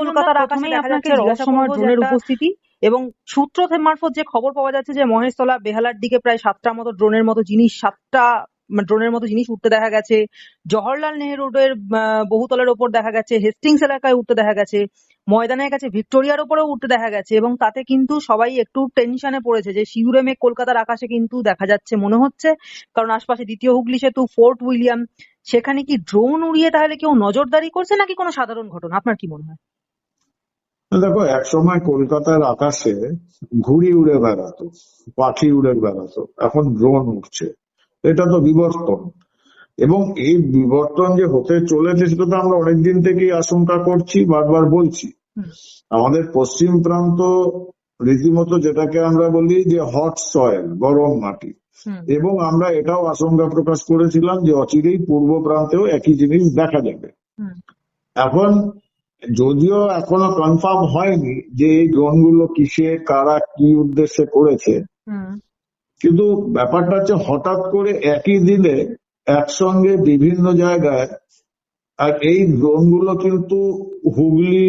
কলকাতার আকাশে দেখা যাচ্ছে রহস্যময় ড্রোনের উপস্থিতি এবং সূত্র মারফত যে খবর পাওয়া যাচ্ছে যে মহেশতলা বেহালার দিকে প্রায় সাতটার মতো ড্রোনের মতো জিনিস সাতটা ড্রোনের মতো জিনিস উঠতে দেখা গেছে। জওহরলাল নেহেরু রোডের বহুতলের ওপর দেখা গেছে। হেস্টিংস এলাকায় উঠতে দেখা গেছে। ময়দানের কাছে ভিক্টোরিয়ার ওপরেও উঠতে দেখা গেছে এবং তাতে কিন্তু সবাই একটু টেনশনে পড়েছে যে শিউরে মেঘ কলকাতার আকাশে কিন্তু দেখা যাচ্ছে মনে হচ্ছে। কারণ আশপাশে দ্বিতীয় হুগলি সেতু ফোর্ট উইলিয়াম সেখানে কি ড্রোন উড়িয়ে তাহলে কেউ নজরদারি করছে নাকি কোনো সাধারণ ঘটনা? আপনার কি মনে হয়? দেখো একসময় কলকাতার আকাশে ঘুড়ি উড়ে বেড়াতো পাখি উড়ে বেড়াতো এখন ড্রোন উঠছে। এটা তো বিবর্তন। এবং এই বিবর্তন যে হতে চলেছে সেটা তো আমরা অনেকদিন থেকেই আশঙ্কা করছি বারবার বলছি। আমাদের পশ্চিম প্রান্ত রীতিমতো যেটাকে আমরা বলি যে হট সয়েল গরম মাটি। এবং আমরা এটাও আশঙ্কা প্রকাশ করেছিলাম যে অচিরেই পূর্ব প্রান্তেও একই জিনিস দেখা যাবে। এখন যদিও এখনও কনফার্ম হয়নি যে এই ড্রোনগুলো কিসে কারা কি উদ্দেশ্যে করেছে। কিন্তু ব্যাপারটা হচ্ছে হঠাৎ করে একই দিনে একসঙ্গে বিভিন্ন জায়গায় আর এই ড্রোনগুলো কিন্তু হুগলি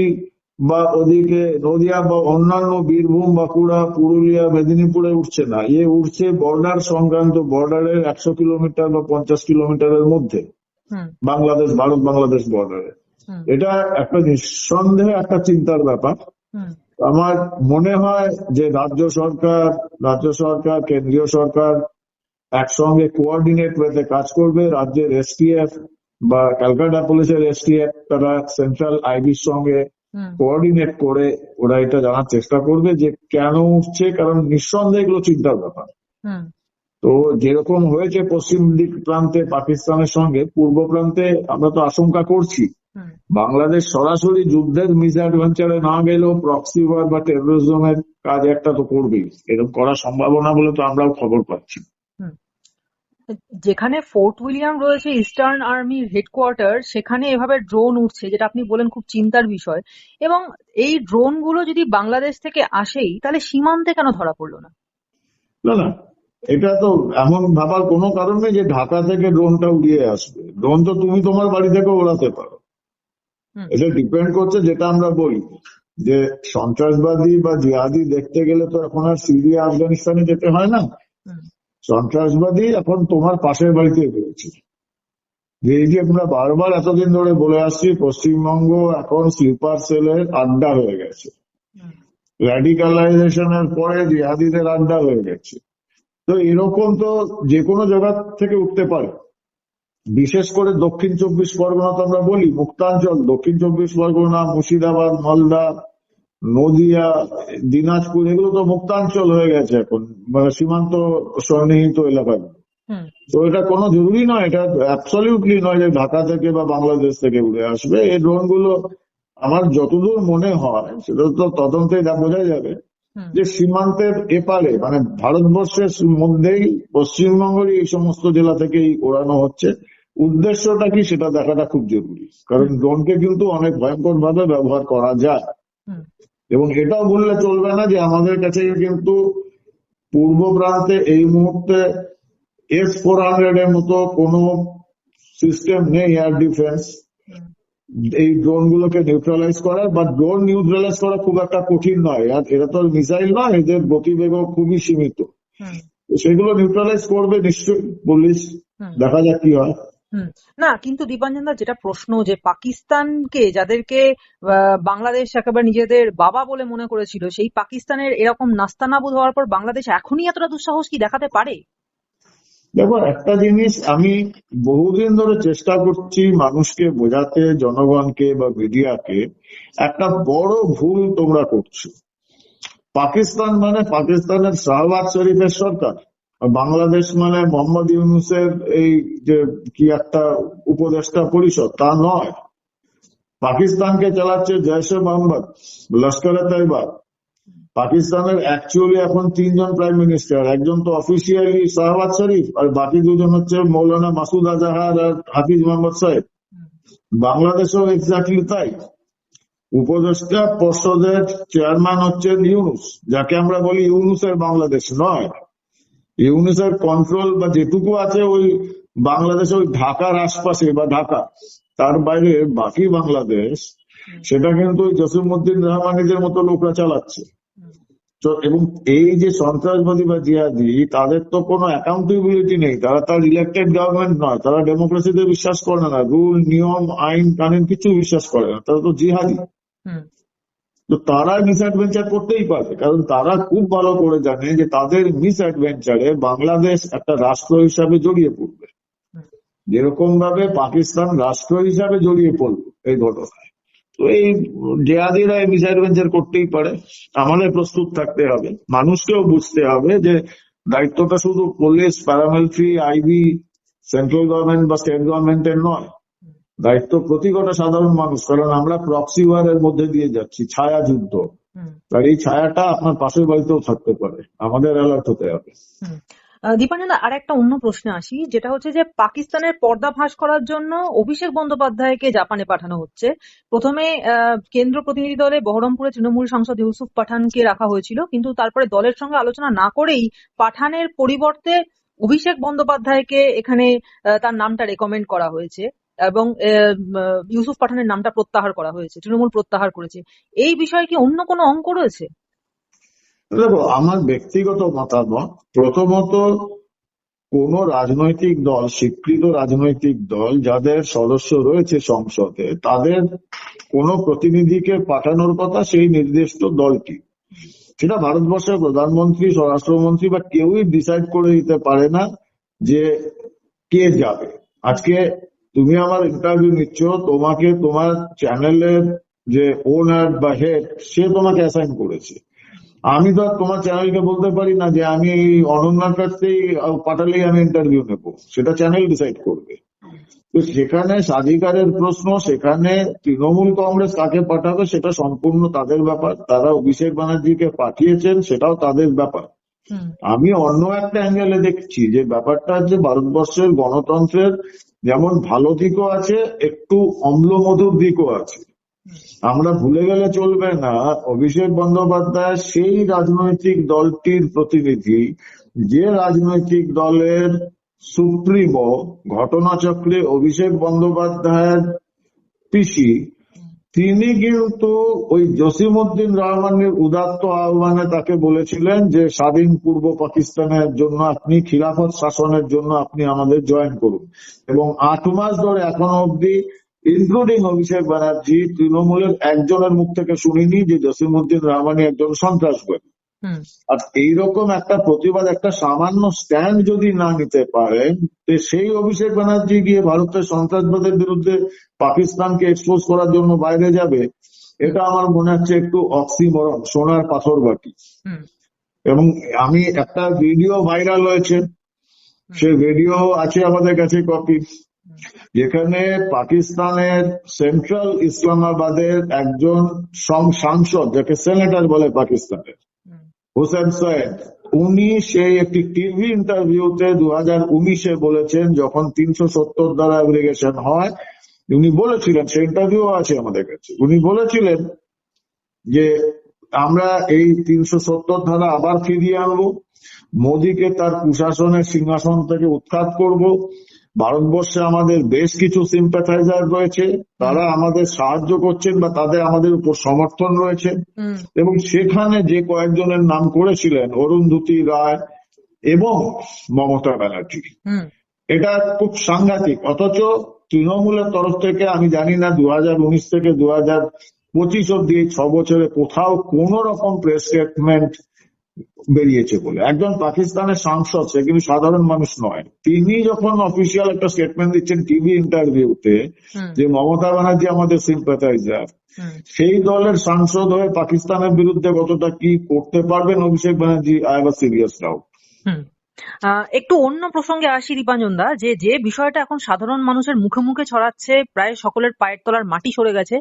বা ওদিকে নদিয়া বা অন্যান্য বীরভূম বাঁকুড়া পুরুলিয়া মেদিনীপুরে উঠছে না। এ উঠছে বর্ডার সংক্রান্ত বর্ডারের একশো কিলোমিটার বা পঞ্চাশ কিলোমিটারের মধ্যে। বাংলাদেশ ভারত বাংলাদেশ বর্ডারে এটা একটা নিঃসন্দেহে একটা চিন্তার ব্যাপার। আমার মনে হয় যে রাজ্য সরকার রাজ্য সরকার কেন্দ্রীয় সরকার একসঙ্গে কোঅর্ডিনেট ওয়েতে কাজ করবে। রাজ্যের এসটিএফ বা ক্যালকাটা পুলিশের এসটিএফ তারা সেন্ট্রাল আইবির সঙ্গে কোঅর্ডিনেট করে ওরা এটা জানার চেষ্টা করবে যে কেন উঠছে কারণ নিঃসন্দেহে এগুলো চিন্তার ব্যাপার। তো যেরকম হয়েছে পশ্চিম দিক প্রান্তে পাকিস্তানের সঙ্গে পূর্ব প্রান্তে আমরা তো আশঙ্কা করছি। বাংলাদেশ সরাসরি যুদ্ধের মিস অ্যাডভেঞ্চারে না গেলেও প্রক্সি ওয়ার বা টেরোরিজমের কাজ একটা তো করবেই। এরকম করার সম্ভাবনা বলে তো আমরাও খবর পাচ্ছি। যেখানে ফোর্ট উইলিয়াম রয়েছে ইস্টার্ন আর্মির হেডকোয়ার্টার সেখানে এভাবে ড্রোন উঠছে যেটা আপনি বলেন খুব চিন্তার বিষয়। এবং এই ড্রোনগুলো যদি বাংলাদেশ থেকে আসেই তাহলে সীমান্তে কেন ধরা পড়ল না? না না। এটা তো এমন ভাবার কোনো কারণ নেই যে ঢাকা থেকে ড্রোনটা উড়িয়ে আসবে। ড্রোন তো তুমি তোমার বাড়ি থেকে ওড়াতে পারো। এটা ডিপেন্ড করছে যেটা আমরা বলি যে সন্ত্রাসবাদী বা জিহাদি দেখতে গেলে তো এখন আর সিরিয়া আফগানিস্তানে যেতে হয় না। সন্ত্রাসবাদী এখন তোমার পাশের বাড়িতে রয়েছে। যে এই যে আমরা বারবার এতদিন ধরে বলে আসছি পশ্চিমবঙ্গ এখন স্লিপার সেলের আড্ডা হয়ে গেছে। র্যাডিকালাইজেশনের পরে জিহাদিদের আড্ডা হয়ে গেছে। তো এরকম তো যে কোনো জায়গা থেকে উঠতে পারে। বিশেষ করে দক্ষিণ চব্বিশ পরগনা তো আমরা বলি মুক্তাঞ্চল। দক্ষিণ চব্বিশ পরগনা মুর্শিদাবাদ মালদা নদিয়া দিনাজপুর এগুলো তো মুক্তাঞ্চল হয়ে গেছে এখন মানে সীমান্ত সন্নিহিত এলাকায়। তো এটা কোনো জরুরি নয় এটা অ্যাবসলিউটলি নয় যে ঢাকা থেকে বা বাংলাদেশ থেকে উড়ে আসবে। এই ড্রোনগুলো আমার যতদূর মনে হয় সেটা তো তদন্তে বোঝা যাবে যে সীমান্তের এপারে মানে ভারতবর্ষের মধ্যেই পশ্চিমবঙ্গের এই সমস্ত জেলা থেকেই ওড়ানো হচ্ছে। উদ্দেশ্যটা কি সেটা দেখাটা খুব জরুরি। কারণ ড্রোনকে কিন্তু অনেক ভয়ঙ্কর ভাবে ব্যবহার করা যায়। এবং এটাও বললে চলবে না যে আমাদের কাছে কিন্তু পূর্ব প্রান্তে এই মুহূর্তে এস ফোর হান্ড্রেড এর মতো কোন সিস্টেম নেই এয়ার ডিফেন্স এই ড্রোন গুলোকে নিউট্রালাইজ করার বা ড্রোন নিউট্রালাইজ করা খুব একটা কঠিন নয়। আর এরা তো মিসাইল নয় এদের গতিবেগও খুবই সীমিত। সেগুলো নিউট্রালাইজ করবে নিশ্চয়ই পুলিশ। দেখা যাক কি হয়। না, কিন্তু দীপাঞ্জন দা যেটা প্রশ্ন যে পাকিস্তানকে যাদেরকে বাংলাদেশ একেবারে নিজেদের বাবা বলে মনে করেছিল, সেই পাকিস্তানের এরকম নাস্তানাবুদ হওয়ার পর বাংলাদেশ এখনই এতটা দুঃসাহস কি দেখাতে পারে? দেখো, একটা জিনিস আমি বহুদিন ধরে চেষ্টা করছি মানুষকে বোঝাতে, জনগণকে বা মিডিয়াকে, একটা বড় ভুল তোমরা করছ। পাকিস্তান মানে পাকিস্তানের শাহবাজ শরীফের সরকার। বাংলাদেশ মানে মোহাম্মদ ইউনুসের এই যে কি একটা উপদেষ্টা পরিষদ, তা নয়। পাকিস্তানকে চালাচ্ছে জয়সে মোহাম্মদ, লস্করে তৈবা। পাকিস্তানের অ্যাকচুয়ালি এখন তিনজন প্রাইম মিনিস্টার একজন তো অফিসিয়ালি শাহবাজ শরীফ আর বাকি দুজন হচ্ছে মৌলানা মাসুদ আজাহার আর হাফিজ মোহাম্মদ সাহেব। বাংলাদেশও এক্স্যাক্টলি তাই। উপদেষ্টা পর্ষদের চেয়ারম্যান হচ্ছেন ইউনুস, যাকে আমরা বলি ইউনুসের বাংলাদেশ নয়। ইউনিসের কন্ট্রোল বা যেটুকু আছে ওই বাংলাদেশে ওই ঢাকার আশপাশে বা ঢাকা তার বাইরে বাকি বাংলাদেশ সেটা কিন্তু ওই জসিমউদ্দিন রহমানিদের মতো লোকরা চালাচ্ছে। তো এবং এই যে সন্ত্রাসবাদী বা জিহাদি তাদের তো কোনো অ্যাকাউন্টেবিলিটি নেই। তারা তার ইলেক্টেড গভর্নমেন্ট নয় তারা ডেমোক্রেসিতে বিশ্বাস করে না। রুল নিয়ম আইন কানুন কিছু বিশ্বাস করে না। তারা তো জিহাদি। তো তারা মিস অ্যাডভেঞ্চার করতেই পারে কারণ তারা খুব ভালো করে জানে যে তাদের মিস অ্যাডভেঞ্চারে বাংলাদেশ একটা রাষ্ট্র হিসাবে জড়িয়ে পড়বে। যেরকম ভাবে পাকিস্তান রাষ্ট্র হিসাবে জড়িয়ে পড়ল এই ঘটনায়। তো এই জেহাদিরা এই মিস অ্যাডভেঞ্চার করতেই পারে। আমাদের প্রস্তুত থাকতে হবে। মানুষকেও বুঝতে হবে যে দায়িত্বটা শুধু police paramilitary IB central government বা স্টেট গভর্নমেন্টের নয়। দায়িত্ব প্রতি কটা সাধারণ মানুষ কারণ আমরা প্রক্সি ওয়ারের মধ্যে দিয়ে যাচ্ছি ছায়া যুদ্ধ। আর এই ছায়াটা আপনার পাশের বাড়িতেও থাকতে পারে আমাদের অ্যালার্ট হতে হবে। দীপাঞ্জন আর একটা অন্য প্রশ্নে আসি যেটা হচ্ছে যে পাকিস্তানের পর্দাফাঁস করার জন্য অভিষেক বন্দ্যোপাধ্যায়কে জাপানে পাঠানো হচ্ছে। প্রথমে কেন্দ্র প্রতিনিধি দলে বহরমপুরে তৃণমূল সাংসদ ইউসুফ পাঠানকে রাখা হয়েছিল কিন্তু তারপরে দলের সঙ্গে আলোচনা না করেই পাঠানের পরিবর্তে অভিষেক বন্দ্যোপাধ্যায়কে এখানে তার নামটা রেকমেন্ড করা হয়েছে। এবং ইউসুফ পাঠানের নামটা প্রত্যাহার করা হয়েছে, তৃণমূল প্রত্যাহার করেছে। এই বিষয়ে কি অন্য কোনো অঙ্ক রয়েছে? দেখো, আমার ব্যক্তিগত মতামত, প্রথমত কোন রাজনৈতিক দল, স্বীকৃত রাজনৈতিক দল, যাদের সদস্য রয়েছে সংসদে, তাদের কোন প্রতিনিধিকে পাঠানোর কথা সেই নির্দিষ্ট দলটি। সেটা ভারতবর্ষের প্রধানমন্ত্রী, স্বরাষ্ট্রমন্ত্রী বা কেউই ডিসাইড করে দিতে পারে না যে কে যাবে। আজকে তুমি আমার ইন্টারভিউ নিচ্ছ তোমাকে তোমার চ্যানেলের যে ওনার বা হেড সে তোমাকে অ্যাসাইন করেছে। আমি তো তোমার চ্যানেলকে বলতে পারি না যে আমি অনন্যার কাছ থেকেই আহ, পাঠালেই আমি ইন্টারভিউ নেব। সেটা চ্যানেল ডিসাইড করবে। তো সেখানে স্বাধিকারের প্রশ্ন সেখানে তৃণমূল কংগ্রেস কাকে পাঠাবে সেটা সম্পূর্ণ তাদের ব্যাপার। তারা অভিষেক ব্যানার্জিকে পাঠিয়েছেন সেটাও তাদের ব্যাপার। আমি অন্য একটা অ্যাঙ্গেলে দেখছি যে ব্যাপারটা হচ্ছে ভারতবর্ষের গণতন্ত্রের যেমন ভালো দিকও আছে, একটু অম্লমধুর দিকও আছে। আমরা ভুলে গেলে চলবে না। অভিষেক বন্দ্যোপাধ্যায় সেই রাজনৈতিক দলটির প্রতিনিধি, যে রাজনৈতিক দলের সুপ্রিমো, ঘটনাচক্রে অভিষেক বন্দ্যোপাধ্যায়ের পিসি তিনি কিন্তু ওই জসিমউদ্দিন রহমানের উদাত্ত আহ্বানে তাকে বলেছিলেন যে, স্বাধীন পূর্ব পাকিস্তানের জন্য আপনি, খিলাফত শাসনের জন্য আপনি আমাদের জয়েন করুন। এবং আট মাস ধরে এখনও অব্দি ইনক্লুডিং অভিষেক ব্যানার্জি, তৃণমূলের একজনের মুখ থেকে শুনিনি যে, জসিমউদ্দিন রহমানি একজন সন্ত্রাসবাদী। আর এইরকম একটা প্রতিবাদ একটা সামান্য স্ট্যান্ড যদি না নিতে পারেন তো সেই অভিষেক ব্যানার্জি গিয়ে ভারতের সন্ত্রাসবাদের বিরুদ্ধে পাকিস্তানকে এক্সপোজ করার জন্য বাইরে যাবে এটা আমার মনে হচ্ছে একটু অক্সিমরন সোনার পাথর বাটি। এবং আমি একটা ভিডিও ভাইরাল হয়েছে সে ভিডিও আছে আমাদের কাছে কপি যেখানে পাকিস্তানের সেন্ট্রাল ইসলামাবাদের একজন সাংসদ যাকে সেনেটার বলে পাকিস্তানের হোসেন সৈয়দ উনি সেই একটি টিভি ইন্টারভিউতে দু হাজার উনিশে বলেছেন, যখন তিনশো সত্তর দ্বারা অ্যাপ্লিকেশন হয়, উনি বলেছিলেন, সেই ইন্টারভিউ আছে আমাদের কাছে, উনি বলেছিলেন যে, আমরা এই তিনশো সত্তর ধারা আবার ফিরিয়ে আনব, মোদীকে তার কুশাসনের সিংহাসন থেকে উৎখাত করব ভারতবর্ষে আমাদের বেশ কিছু সিম্প্যাথাইজার রয়েছে তারা আমাদের সাহায্য করছেন বা তাদের আমাদের উপর সমর্থন রয়েছে। এবং সেখানে যে কয়েকজনের নাম করেছিলেন অরুন্ধতী রায় এবং মমতা ব্যানার্জি। এটা খুব সাংঘাতিক অথচ তৃণমূলের তরফ থেকে আমি জানি না দু হাজার উনিশ থেকে দু হাজার পঁচিশ অব্দি ছ বছরে কোথাও কোন রকম প্রেস স্টেটমেন্ট বেরিয়েছে বলে। একজন পাকিস্তানের সাংসদ সে কিন্তু সাধারণ মানুষ নয়। তিনি যখন অফিসিয়াল একটা স্টেটমেন্ট দিচ্ছেন টিভি ইন্টারভিউতে যে মমতা ব্যানার্জি আমাদের সিম্প্যাথাইজার হুম। সেই দলের সাংসদ হয়ে পাকিস্তানের বিরুদ্ধে কতটা কি করতে পারবেন Abhishek Banerjee I have serious doubt একটু অন্য প্রসঙ্গে আসি দীপাঞ্জন দা যে যে বিষয়টা এখন সাধারণ মানুষের মুখে মুখে ছড়াচ্ছে প্রায় সকলের পায়ের তলার মাটি সরে গেছে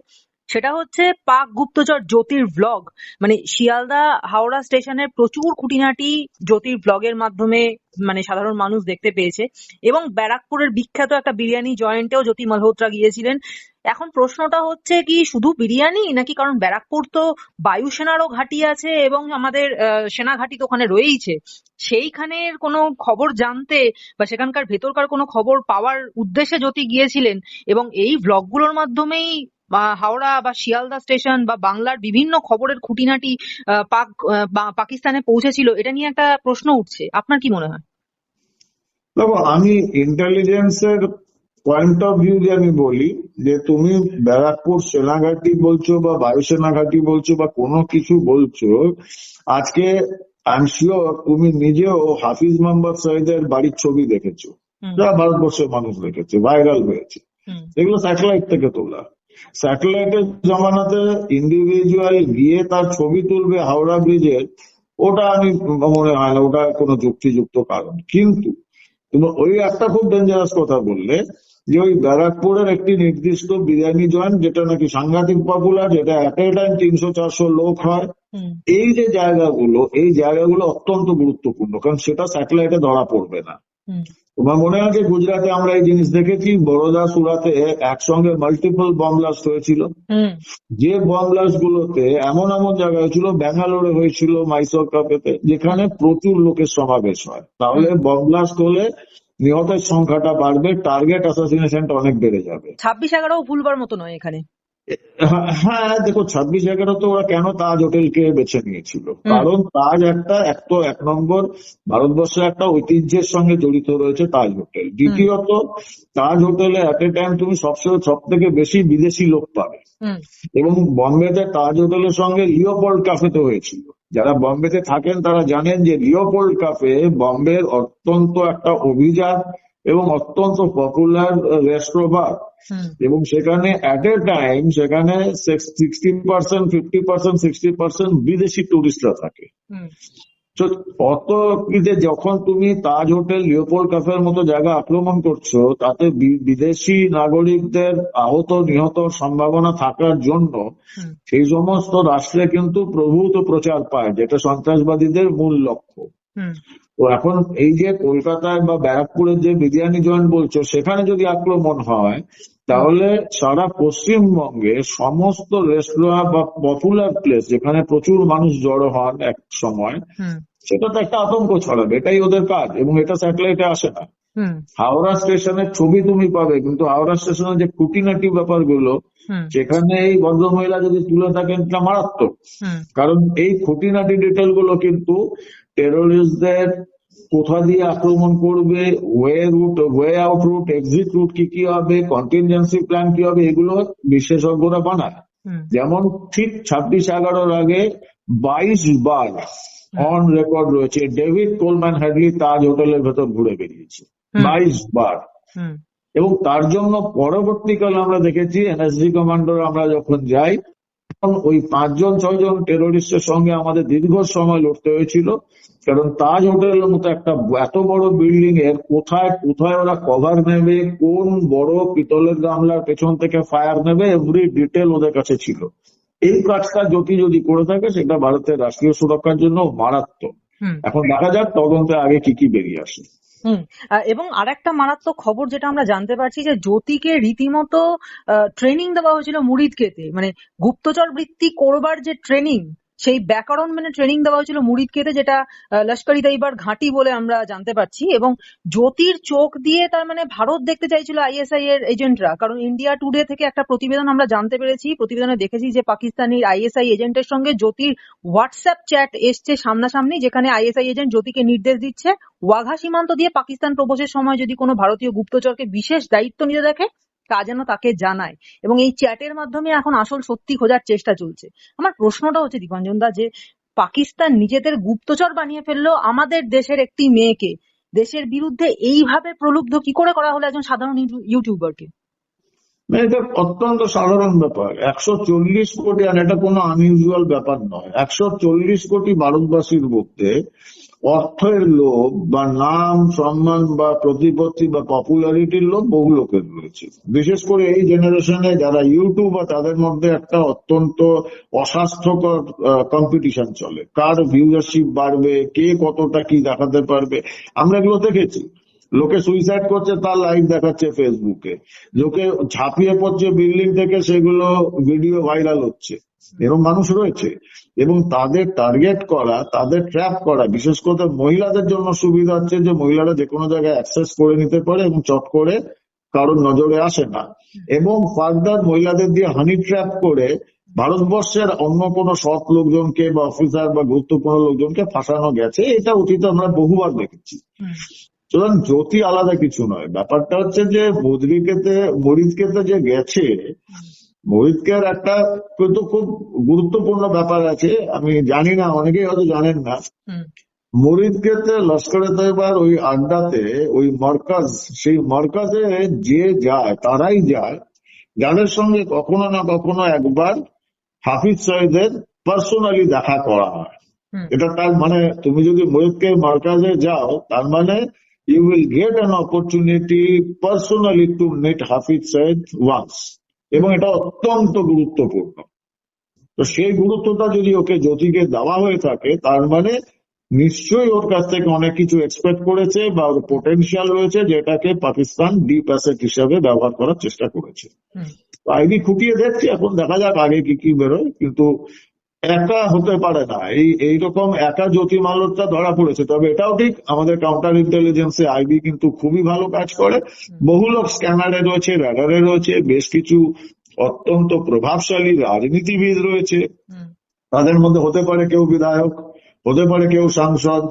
সেটা হচ্ছে পাক গুপ্তচর জ্যোতির ভ্লগ মানে শিয়ালদা হাওড়া স্টেশনের প্রচুর খুঁটিনাটি জ্যোতির ভ্লগের মাধ্যমে মানে সাধারণ মানুষ দেখতে পেয়েছে। এবং ব্যারাকপুরের বিখ্যাত একটা বিরিয়ানি জয়েন্টেও জ্যোতি মালহোত্রা গিয়েছিলেন। এখন প্রশ্নটা হচ্ছে কি, শুধু বিরিয়ানি নাকি কারণ ব্যারাকপুর তো বায়ুসেনারও ঘাঁটি আছে এবং আমাদের সেনা ঘাঁটি তো ওখানে রয়েইছে। সেইখানের কোনো খবর জানতে বা সেখানকার ভেতরকার কোনো খবর পাওয়ার উদ্দেশ্যে জ্যোতি গিয়েছিলেন এবং এই ভ্লগগুলোর মাধ্যমেই বা হাওড়া বা শিয়ালদা স্টেশন বা বাংলার বিভিন্ন খবরের খুঁটিনাটি পাক পাকিস্তানে পৌঁছেছিল এটা নিয়ে একটা প্রশ্ন উঠছে। আপনার কি মনে হয়? দেখো আমি ইন্টেলিজেন্সের পয়েন্ট অফ ভিউ যে আমি বলি যে তুমি ব্যারাকপুর সেনাঘাটি বলছো বা বায়ুসেনা ঘাঁটি বলছো বা কোনো কিছু বলছো আজকে আই এম শিওর তুমি নিজেও হাফিজ মোহাম্মদ সঈদের বাড়ির ছবি দেখেছ। যা ভারতবর্ষের মানুষ দেখেছে ভাইরাল হয়েছে। এগুলো স্যাটেলাইট থেকে তোলা। স্যাটেলাইটের জমানাতে ইন্ডিভিজুয়াল গিয়ে তার ছবি তুলবে হাওড়া ব্রিজের ওটা আমি মনে হয় না ওটা কোনো যুক্তিযুক্ত কারণ। কিন্তু তুমি ওই একটা খুব ডেঞ্জারাস কথা বললে যে ওই ব্যারাকপুরের একটি নির্দিষ্ট বিরিয়ানি জয়েন্ট যেটা নাকি সাংঘাতিক পপুলার যেটা এট এ টাইম তিনশো চারশো লোক হয় এই যে জায়গাগুলো এই জায়গাগুলো অত্যন্ত গুরুত্বপূর্ণ কারণ সেটা স্যাটেলাইটে ধরা পড়বে না। তোমার মনে আছে গুজরাটে আমরা এই জিনিস দেখেছি বড়োদা সুরাতে একসঙ্গে মাল্টিপল বম ব্লাস্ট হয়েছিল। যে বম ব্লাস্ট গুলোতে এমন এমন জায়গা হয়েছিল ব্যাঙ্গালোরে হয়েছিল মাইসোর কাপেতে যেখানে প্রচুর লোকের সমাবেশ হয়। তাহলে বম ব্লাস্ট হলে নিহতের সংখ্যাটা বাড়বে টার্গেট অ্যাসাসিনেশনটা অনেক বেড়ে যাবে। ছাব্বিশ এগারো ভুলবার মতো নয় এখানে। হ্যাঁ, দেখো ছাব্বিশ এগারো তো ওরা কেন তাজ হোটেলকে বেছে নিয়েছিল? কারণ তাজ একটা এক তো এক নম্বর ভারতবর্ষের একটা ঐতিহ্যের সঙ্গে জড়িত রয়েছে তাজ হোটেল। দ্বিতীয়ত তাজ হোটেলে এট এ টাইম তুমি সবসময় সব থেকে বেশি বিদেশি লোক পাবে। এবং বম্বেতে তাজ হোটেলের সঙ্গে লিওপোল্ড কাফেতে হয়েছিল। যারা বম্বেতে থাকেন তারা জানেন যে লিওপোল্ড কাফে বম্বের অত্যন্ত একটা অভিজাত এবং অত্যন্ত পপুলার রেস্ট্রোবার হুম, এবং সেখানে অ্যাট এ টাইম সেখানে sixty percent fifty percent sixty percent বিদেশি টুরিস্টরা থাকে। তো অত যে যখন তুমি তাজ হোটেল লিওপোল কাফের মতো জায়গা আক্রমণ করছ তাতে বিদেশি নাগরিকদের আহত নিহত সম্ভাবনা থাকার জন্য সেই সমস্ত রাষ্ট্রে কিন্তু প্রভূত প্রচার পায় যেটা সন্ত্রাসবাদীদের মূল লক্ষ্য। হুম, তো এখন এই যে কলকাতায় বা ব্যারাকপুরের যে বিরিয়ানি জয়েন্ট বলছো সেখানে যদি আক্রমণ হয় তাহলে সারা পশ্চিমবঙ্গে সমস্ত রেস্তোরাঁ বা পপুলার প্লেস যেখানে প্রচুর মানুষ জড়ো হন এক সময় সেটা তো একটা আতঙ্ক ছড়াবে এটাই ওদের কাজ এবং এটা স্যাটেলাইটে আসে না। হাওড়া স্টেশনের ছবি তুমি পাবে কিন্তু হাওড়া স্টেশনের যে খুঁটিনাটি ব্যাপারগুলো সেখানে এই ভদ্রমহিলা যদি তুলে থাকেন এটা মারাত্মক। কারণ এই খুঁটিনাটি ডিটেলগুলো কিন্তু টেরোরিস্টদের কোথা দিয়ে আক্রমণ করবে way route way out route exit route কি কি হবে কন্টিনজেন্সি প্ল্যান কি হবে এগুলো বিশেষজ্ঞরা বানায়। যেমন ঠিক ছাব্বিশ এগারোর আগে বাইশ বার অন রেকর্ড রয়েছে ডেভিড কোলম্যান হ্যাডলি তাজ হোটেলের ভেতর ঘুরে বেরিয়েছে বাইশ বার। এবং তার জন্য পরবর্তীকালে আমরা দেখেছি এনএসজি কমান্ডার আমরা যখন যাই ওই পাঁচজন ছয়জন টেরোরিস্টের সঙ্গে আমাদের দীর্ঘ সময় লড়তে হয়েছিল। কারণ তাজ হোটেলের মতো একটা এত বড় বিল্ডিং এর কোথায় কোথায় ওরা কভার নেবে কোন বড় পিতলের গামলার পেছন থেকে ফায়ার নেবে এভরি ডিটেল ওদের কাছে ছিল। এই কাজটা যদি যদি করে থাকে সেটা ভারতের রাষ্ট্রীয় সুরক্ষার জন্য মারাত্মক। এখন দেখা যাক তদন্তে আগে কি কি বেরিয়ে আসে। হুম আর একটা মারাত্মক খবর যেটা আমরা জানতে পারছি যে জ্যোতিকে রীতিমতো ট্রেনিং দেওয়া হয়েছিল মুরিদকেতে। মানে গুপ্তচর বৃত্তি করবার যে ট্রেনিং সেই ব্যাকরণ মানে ট্রেনিং দেওয়া হয়েছিল মুড়িদ মুরিদকেতে যেটা লস্কর ই ঘাঁটি বলে আমরা জানতে পারছি। এবং জ্যোতির চোখ দিয়ে তার মানে ভারত দেখতে চাইছিল আইএসআই এর এজেন্টরা কারণ ইন্ডিয়া টুডে থেকে একটা প্রতিবেদন আমরা জানতে পেরেছি। প্রতিবেদনে দেখেছি যে পাকিস্তানি আইএসআই এজেন্টের সঙ্গে জ্যোতির হোয়াটসঅ্যাপ চ্যাট এসছে সামনাসামনি, যেখানে আইএসআই এজেন্ট জ্যোতিকে নির্দেশ দিচ্ছে, ওয়াঘা সীমান্ত দিয়ে পাকিস্তান প্রবেশের সময় যদি কোনো ভারতীয় গুপ্তচরকে বিশেষ দায়িত্ব নিতে দেখে তা যেন তাকে জানায়। এবং এই চ্যাটের মাধ্যমে এখন আসল সত্যি খোঁজার চেষ্টা চলছে। আমার প্রশ্নটা হচ্ছে দীপাঞ্জন দা, যে পাকিস্তান নিজেদের গুপ্তচর বানিয়ে ফেলল আমাদের দেশের একটি মেয়েকে। দেশের বিরুদ্ধে এইভাবে প্রলুব্ধ কি করে করা হলো একজন সাধারণ ইউটিউবারকে? এটা অত্যন্ত সাধারণ ব্যাপার। একশো চল্লিশ কোটি, আর এটা কোনো আনইউজুয়াল ব্যাপার নয়। একশো চল্লিশ কোটি ভারতবাসীর মধ্যে অর্থের লোভ বা নাম, সম্মান বা প্রতিপত্তি বা পপুলারিটির লোভ বহু লোকের রয়েছে। বিশেষ করে এই জেনারেশনে যারা ইউটিউব বা তাদের মধ্যে একটা অত্যন্ত অস্বাস্থ্যকর কম্পিটিশন চলে। কার ভিউজারশিপ বাড়বে, কে কতটা কি দেখাতে পারবে, আমরা এগুলো দেখেছি। লোকে সুইসাইড করছে, তার লাইভ দেখাচ্ছে ফেসবুকে লোকে ঝাঁপিয়ে পড়ছে বিল্ডিং থেকে, সেগুলো ভিডিও ভাইরাল হচ্ছে। এরকম মানুষ রয়েছে। এবং তাদের টার্গেট করা, তাদের ট্র্যাপ করা, বিশেষ করে মহিলাদের জন্য সুবিধা হচ্ছে যে মহিলারা যে কোনো জায়গায় অ্যাক্সেস করে নিতে পারে এবং চট করে কারোর নজরে আসে না। এবং ফার্দার মহিলাদের দিয়ে হানি ট্র্যাপ করে ভারতবর্ষের অন্য কোনো সৎ লোকজনকে বা অফিসার বা গুরুত্বপূর্ণ লোকজনকে ফাঁসানো গেছে, এটা অতীতে আমরা বহুবার দেখেছি। সুতরাং জ্যোতি আলাদা কিছু নয়। ব্যাপারটা হচ্ছে যে বদ্রিকেতে মরিদকেতে যে গেছে মরিদকের একটা কিন্তু খুব গুরুত্বপূর্ণ ব্যাপার আছে। আমি জানি না অনেকেই হয়তো জানেন না। মরিদকেতে লস্করে তৈবার ওই আড্ডাতে ওই মার্কাজ সেই মার্কাজে যে যায় তারাই যায়। যাদের সঙ্গে কখনো না কখনো একবার হাফিজ সঈদের পার্সোনালি দেখা করা হয়। এটা তার মানে তুমি যদি মরিদকে মার্কাজে যাও তার মানে you will get an opportunity personally to meet Hafiz Saeed once এবং এটা অত্যন্ত গুরুত্বপূর্ণ। তো সেই গুরুত্বটা যদি ওকে জ্যোতিকে দেওয়া হয়ে থাকে তার মানে নিশ্চয়ই ওর কাছ থেকে অনেক কিছু এক্সপেক্ট করেছে বা ওর পোটেনশিয়াল রয়েছে যেটাকে পাকিস্তান ডিপ অ্যাসেট হিসাবে ব্যবহার করার চেষ্টা করেছে। আইবি খুঁটিয়ে দেখছি এখন দেখা যাক আগে কি কি বেরোয়। কিন্তু একা হতে পারে না। এই এইরকম একা জ্যোতি মাল্যটা ধরা পড়েছে। তবে এটাও ঠিক আমাদের কাউন্টার ইন্টেলিজেন্সে আইবি কিন্তু খুবই ভালো কাজ করে। বহু লোক স্ক্যানারে রয়েছে র্যাডারে রয়েছে বেশ কিছু অত্যন্ত প্রভাবশালী রাজনীতিবিদ রয়েছে। তাদের মধ্যে হতে পারে কেউ বিধায়ক হতে পারে কেউ সাংসদ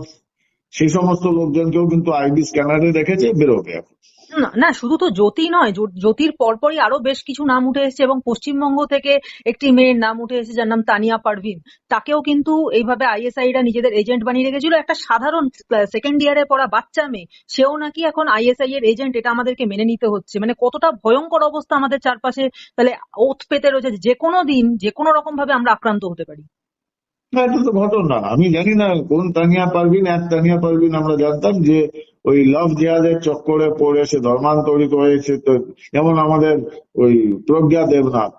সেই সমস্ত লোকজনকেও কিন্তু আইবি স্ক্যানারে রেখেছে, বেরোবে এখন। না শুধু তো জ্যোতি নয় জ্যোতির পরপরই আরও বেশ কিছু নাম উঠে এসেছে এবং পশ্চিমবঙ্গ থেকে একটি মেয়ের নাম উঠে এসেছে যার নাম তানিয়া পারভিন। তাকেও কিন্তু এইভাবে আইএসআই রা নিজেদের এজেন্ট বানিয়ে রেখেছিল। একটা সাধারণ সেকেন্ড ইয়ারে পড়া বাচ্চা মেয়ে, সেও নাকি এখন আইএসআই এর এজেন্ট, এটা আমাদেরকে মেনে নিতে হচ্ছে। মানে কতটা ভয়ঙ্কর অবস্থা আমাদের চারপাশে, তাহলে ওত পেতে রয়েছে যে কোনো দিন, যে কোনো রকম ভাবে আমরা আক্রান্ত হতে পারি। না এটা তো ঘটনা। আমি জানি না কোন তানিয়া পারভিন এক তানিয়া পারভিন আমরা জানতাম যে ওই লাভ জেহাদের চক্করে পড়ে সে ধর্মান্তরিত হয়েছে। তো যেমন আমাদের ওই প্রজ্ঞা দেবনাথ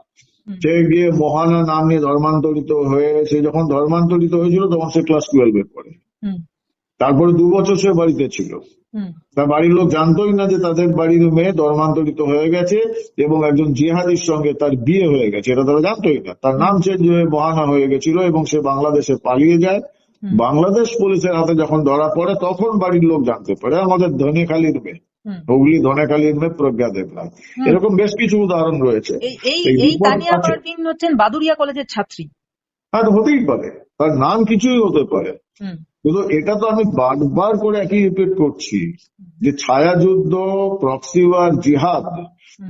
সে গিয়ে মহানা নাম নিয়ে ধর্মান্তরিত হয়ে সে যখন ধর্মান্তরিত হয়েছিল তখন সে ক্লাস টুয়েলভে পড়ে। তারপরে দু বছর সে বাড়িতে ছিল। তার বাড়ির লোক জানতোই না যে তাদের বাড়ির মেয়ে ধর্মান্তরিত হয়ে গেছে এবং একজন জিহাদির সঙ্গে তার বিয়ে হয়ে গেছে। এটা তারা জানতোই না। তার নাম চেঞ্জ হয়ে মহানা হয়ে গেছিল এবং সে বাংলাদেশে পালিয়ে যায়। বাংলাদেশ পুলিশের হাতে যখন ধরা পড়ে তখন বাড়ির লোক জানতে পারে আমাদের ধনেখালির মেয়ে। হুগলি ধনেখালির মেয়ে প্রজ্ঞা দেবনাথ। এরকম বেশ কিছু উদাহরণ রয়েছে। এই তানিয়া পারভিন হচ্ছেন বাদুরিয়া কলেজের ছাত্রী। আর হতেই পারে। তার নাম কিছুই হতে পারে। কিন্তু এটা তো আমি বারবার করে একই রিপিট করছি, যে ছায়া ছায়াযুদ্ধ প্রক্সিওয়ার জিহাদ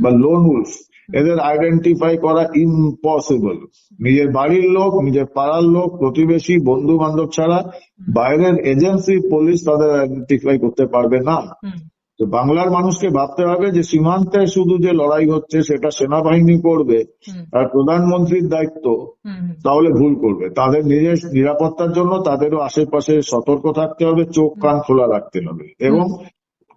বা লোন উলফ এদের আইডেন্টিফাই করা ইম্পসিবল নিজের বাড়ির লোক, নিজের পাড়ার লোক, প্রতিবেশী বন্ধু বান্ধব ছাড়া বাইরের এজেন্সি পুলিশ তাদের আইডেন্টিফাই করতে পারবে না। তো বাংলার মানুষকে ভাবতে হবে যে সীমান্তে শুধু যে লড়াই হচ্ছে সেটা সেনাবাহিনী করবে আর প্রধানমন্ত্রীর দায়িত্ব। তাহলে ভুল করবে। তাদের নিজের নিরাপত্তার জন্য তাদেরও আশেপাশে সতর্ক থাকতে হবে চোখ কান খোলা রাখতে হবে। এবং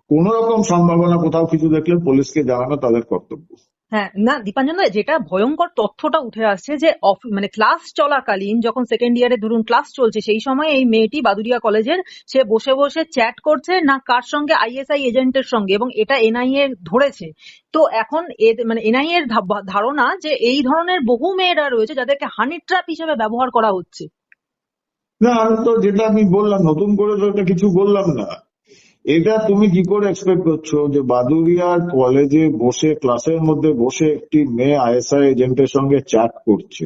কোন রকম সম্ভাবনা কোথাও কিছু দেখলে পুলিশকে জানানো তাদের কর্তব্য। হ্যাঁ না, দীপাঞ্জন যেটা ভয়ঙ্কর তথ্যটা উঠে আসছে যে মানে ক্লাস চলাকালীন যখন সেকেন্ড ইয়ারে ধরুন ক্লাস চলছে, সেই সময় এই মেয়েটি বাদুরিয়া কলেজের, সে বসে বসে চ্যাট করছে, না কার সঙ্গে? আইএসআই এজেন্টের সঙ্গে, এবং এটা এনআইএ ধরেছে। তো এখন মানে এনআইএ এর ধারণা যে এই ধরনের বহু মেয়েরা রয়েছে, যাদেরকে হানি ট্র্যাপ হিসেবে ব্যবহার করা হচ্ছে। না আমি তো যেটা আমি বললাম, নতুন করে তো কিছু বললাম না। এটা তুমি কি করে এক্সপেক্ট করছ যে বাদুরিয়ার কলেজে বসে ক্লাসের মধ্যে বসে একটি মেয়ে আইএসআই এজেন্টের সঙ্গে চ্যাট করছে?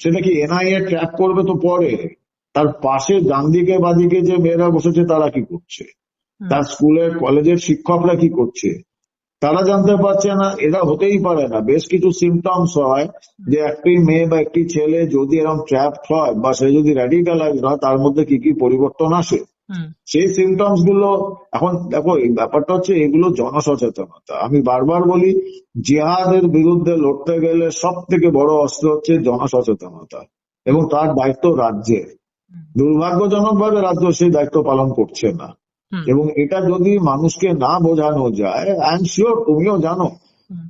সেটা কি এনআইএ ট্র্যাক করবে তো পরে? তার পাশে ডান দিকে বাদিকে যে মেয়েরা বসেছে তারা কি করছে? তার স্কুলের কলেজের শিক্ষকরা কি করছে? তারা জানতে পারছে না এরা হতেই পারে না। বেশ কিছু সিমটমস হয় যে একটি মেয়ে বা একটি ছেলে যদি এরকম ট্র্যাপ হয় বা সে যদি র্যাডিকালাইজ হয় তার মধ্যে কি কি পরিবর্তন আসে? সেই সিমটমসগুলো এখন দেখো এই ব্যাপারটা হচ্ছে এগুলো জনসচেতনতা। আমি বারবার বলি জিহাদের বিরুদ্ধে লড়তে গেলে সব থেকে বড় অস্ত্র হচ্ছে জনসচেতনতা এবং তার দায়িত্ব রাজ্যের। দুর্ভাগ্যজনক ভাবে রাজ্য সেই দায়িত্ব পালন করছে না। এবং এটা যদি মানুষকে না বোঝানো যায় আই এম শিওর তুমিও জানো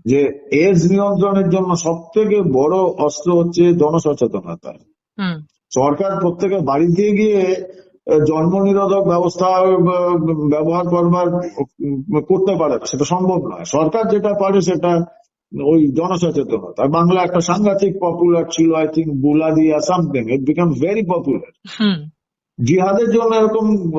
যে এজ নিয়ন্ত্রণের জন্য সব থেকে বড় অস্ত্র হচ্ছে জনসচেতনতা। সরকার প্রত্যেকের বাড়িতে গিয়ে জন্ম নিরোধক ব্যবস্থা ব্যবহার করবার করতে পারে সেটা সম্ভব নয়। সরকার যেটা পারে সেটা ওই জনসচেতনতা। বাংলা একটা সাংঘাতিক পপুলার ছিল I think বুলাদিয়া something it became very popular জিহাদের জন্য এরকম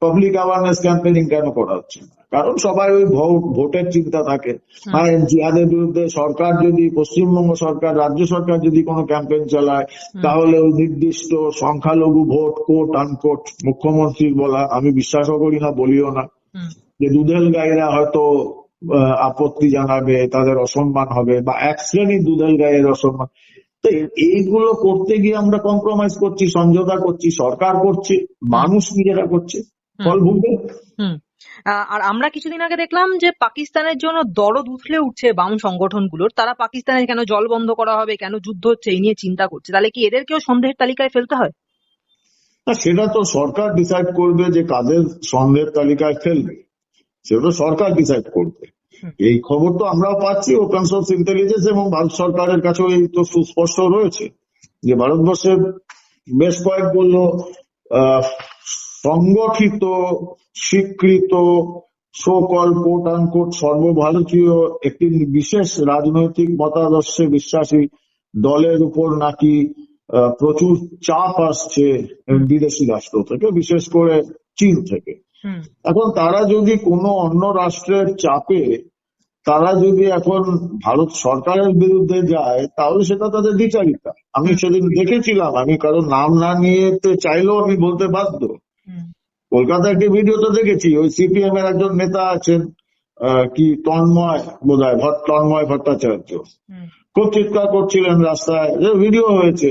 পাবলিক অ্যাওয়ারনেস ক্যাম্পেনিং কেন করা হচ্ছে না? কারণ সবাই ওই ভো- ভোটের চিন্তা থাকে। আর জিহাদের বিরুদ্ধে সরকার যদি পশ্চিমবঙ্গ সরকার রাজ্য সরকার যদি কোনো ক্যাম্পেইন চালায় তাহলে ওই নির্দিষ্ট সংখ্যালঘু ভোট কোট আনকোট মুখ্যমন্ত্রীর বলা আমি বিশ্বাসও করি না বলিও না। যে দুধেল গাইরা হয়তো আপত্তি জানাবে তাদের অসম্মান হবে বা এক শ্রেণির দুধেল গায়ের অসম্মান। তো এইগুলো করতে গিয়ে আমরা কম্প্রোমাইজ করছি সমঝোতা করছি সরকার করছে মানুষ নিজেরা করছে। ফল ভুগবে। আর আমরা কিছুদিন আগে দেখলাম যে পাকিস্তানের জন্য দরদ উঠলে উঠছে বাম সংগঠনগুলোর। তারা পাকিস্তানের কেন জল বন্ধ করা হবে কেন যুদ্ধ হচ্ছে এই নিয়ে চিন্তা করছে। তাহলে কি এদেরকেও সন্দেহের তালিকায় ফেলতে হয়? না সেটা তো সরকার ডিসাইড করবে যে কাদের সন্দেহের তালিকায় ফেলবে। সেটা সরকার ডিসাইড করবে। এই খবর তো আমরাও পাচ্ছি ওপেন সোর্স ইন্টেলিজেন্স এবং ভারত সরকারের কাছেও এই তো সুস্পষ্ট রয়েছে যে ভারতবর্ষের বেশ কয়েকগুলো আহ, সংগঠিত স্বীকৃত সোকল কোট আনকোট সর্বভারতীয় একটি বিশেষ রাজনৈতিক মতাদর্শে বিশ্বাসী দলের উপর নাকি প্রচুর চাপ আসছে বিদেশি রাষ্ট্র থেকে বিশেষ করে চীন থেকে। এখন তারা যদি কোনো অন্য রাষ্ট্রের চাপে তারা যদি এখন ভারত সরকারের বিরুদ্ধে যায় তাহলে সেটা তাদের দ্বিচারিতা আমি সেদিন দেখেছিলাম আমি কারও নাম না নিয়ে তো চাইলেও আমি বলতে বাধ্য। হুম। কলকাতায় একটি ভিডিওতে দেখেছি ওই সিপিএম এর একজন নেতা আছেন কি তন্ময় বোধহয় ভট্ট তন্ময় ভট্টাচার্য। খুব চিৎকার করছিলেন রাস্তায় ভিডিও হয়েছে।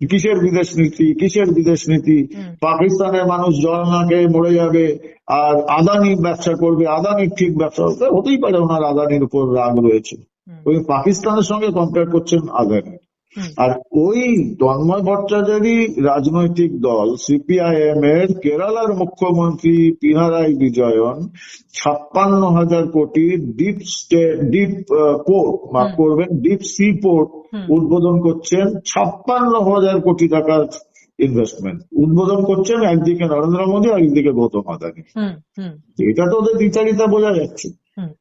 কিসের বিদেশ নীতি? কিসের বিদেশ নীতি? পাকিস্তানের মানুষ জল না খেয়ে মরে যাবে আর আদানি ব্যবসা করবে। আদানি ঠিক ব্যবসা হতেই পারে ওনার আদানির উপর রাগ রয়েছে। ওই পাকিস্তানের সঙ্গে কম্পেয়ার করছেন আদানি। আর ওই তন্ময় ভট্টাচার্যই রাজনৈতিক দল সিপিআইএম এর কেরালার মুখ্যমন্ত্রী পিনারাই বিজয়ন ছাপ্পান্ন হাজার কোটি ডিপ স্টে ডিপ পোর্ট মাফ করবেন ডিপ সি পোর্ট উদ্বোধন করছেন ছাপ্পান্ন হাজার কোটি টাকার ইনভেস্টমেন্ট উদ্বোধন করছেন একদিকে নরেন্দ্র মোদী আর একদিকে গৌতম আদানি। এটা তো ওদের দ্বিচারিতা বোঝা যাচ্ছে।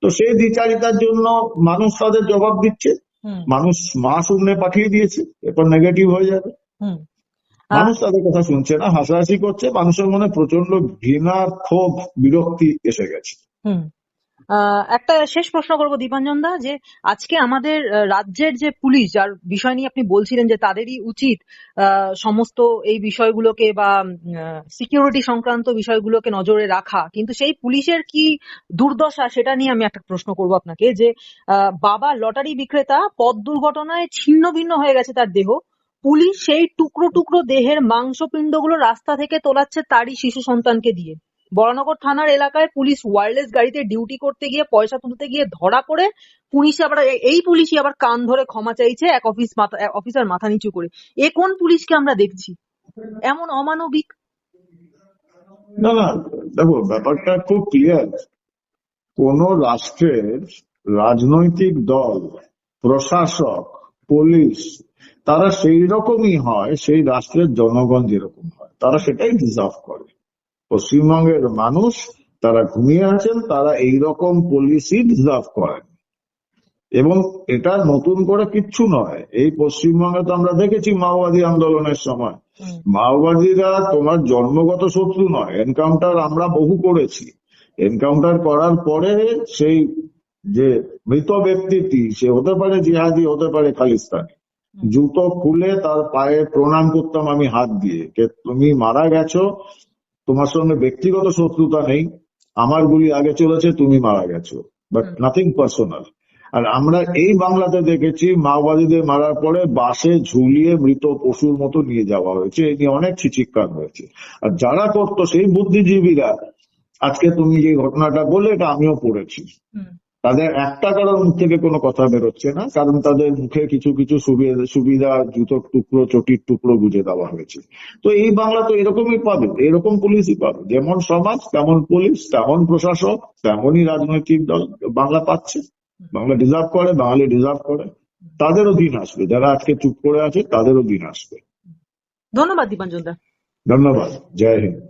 তো সেই দ্বিচারিতার জন্য মানুষ তাদের জবাব দিচ্ছে। মানুষ মা শূন্যে পাঠিয়ে দিয়েছে এরপর নেগেটিভ হয়ে যাবে। মানুষ তাদের কথা শুনছে না হাসাহাসি করছে মানুষের মনে প্রচণ্ড ঘৃণা ক্ষোভ বিরক্তি এসে গেছে। একটা শেষ প্রশ্ন করব দীপাঞ্জন দা, যে আজকে আমাদের রাজ্যের যে পুলিশ, যার বিষয় নিয়ে আপনি বলছিলেন যে তাদেরই উচিত সমস্ত এই বিষয়গুলোকে বা সিকিউরিটি সংক্রান্ত বিষয়গুলোকে নজরে রাখা, কিন্তু সেই পুলিশের কি দুর্দশা সেটা নিয়ে আমি একটা প্রশ্ন করব আপনাকে, যে বাবা লটারি বিক্রেতা পথ দুর্ঘটনায় ছিন্ন ভিন্ন হয়ে গেছে তার দেহ, পুলিশ সেই টুকরো টুকরো দেহের মাংসপিণ্ডগুলো রাস্তা থেকে তোলাচ্ছে তারই শিশু সন্তানকে দিয়ে। বরানগর থানার এলাকায় পুলিশ ওয়্যারলেস গাড়িতে ডিউটি করতে গিয়ে পয়সা তুলতে গিয়ে ধরা পড়ে। পুলিশ আবার এই পুলিশই আবার কান ধরে ক্ষমা চাইছে এক অফিস মাথা অফিসার মাথা নিচু করে। এ কোন পুলিশকে আমরা দেখছি? এমন অমানবিক। না না, দেখো, ব্যাপারটা খুব ক্লিয়ার কোন রাষ্ট্রের রাজনৈতিক দল, প্রশাসক, পুলিশ, তারা সেই রকমই হয়, সেই রাষ্ট্রের জনগণ যেরকম হয়, তারা সেটাই ডিজার্ভ করে। পশ্চিমবঙ্গের মানুষ তারা ঘুমিয়ে আছেন তারা এই রকম পলিসি ডিজার্ভ করেন। এবং এটা নতুন করে কিচ্ছু নয়। এই পশ্চিমবঙ্গে তো আমরা দেখেছি মাওবাদী আন্দোলনের সময়। মাওবাদীরা তোমার জন্মগত শত্রু নয় এনকাউন্টার আমরা বহু করেছি। এনকাউন্টার করার পরে সেই যে মৃত ব্যক্তিটি সে হতে পারে জিহাদি হতে পারে খালিস্তানি। জুতো খুলে তার পায়ে প্রণাম করতাম আমি হাত দিয়ে যে তুমি মারা গেছো তোমার সঙ্গে ব্যক্তিগত শত্রুতা নেই। আমার গুলি আগে চলেছে তুমি মারা গেছো। বাট নাথিং পার্সোনাল আর আমরা এই বাংলাতে দেখেছি মাওবাদীদের মারার পরে বাসে ঝুলিয়ে মৃত পশুর মতো নিয়ে যাওয়া হয়েছে। এ নিয়ে অনেক চিচিকার হয়েছে। আর যারা করতো সেই বুদ্ধিজীবীরা আজকে তুমি যে ঘটনাটা বললে এটা আমিও পড়েছি। তাদের একটা কারোর মুখ থেকে কোনো কথা বেরোচ্ছে না কারণ তাদের মুখে কিছু কিছু সুবিধা সুবিধা জুতোর টুকরো চটির টুকরো গুজে দেওয়া হয়েছে। তো এই বাংলা তো এরকমই পাবে এরকম পুলিশই পাবে। যেমন সমাজ তেমন পুলিশ তেমন প্রশাসক তেমনই রাজনৈতিক দল বাংলা পাচ্ছে। বাংলা ডিজার্ভ করে বাঙালি ডিজার্ভ করে। তাদেরও দিন আসবে যারা আজকে চুপ করে আছে তাদেরও দিন আসবে। ধন্যবাদ দীপাঞ্জন দা। ধন্যবাদ জয় হিন্দ।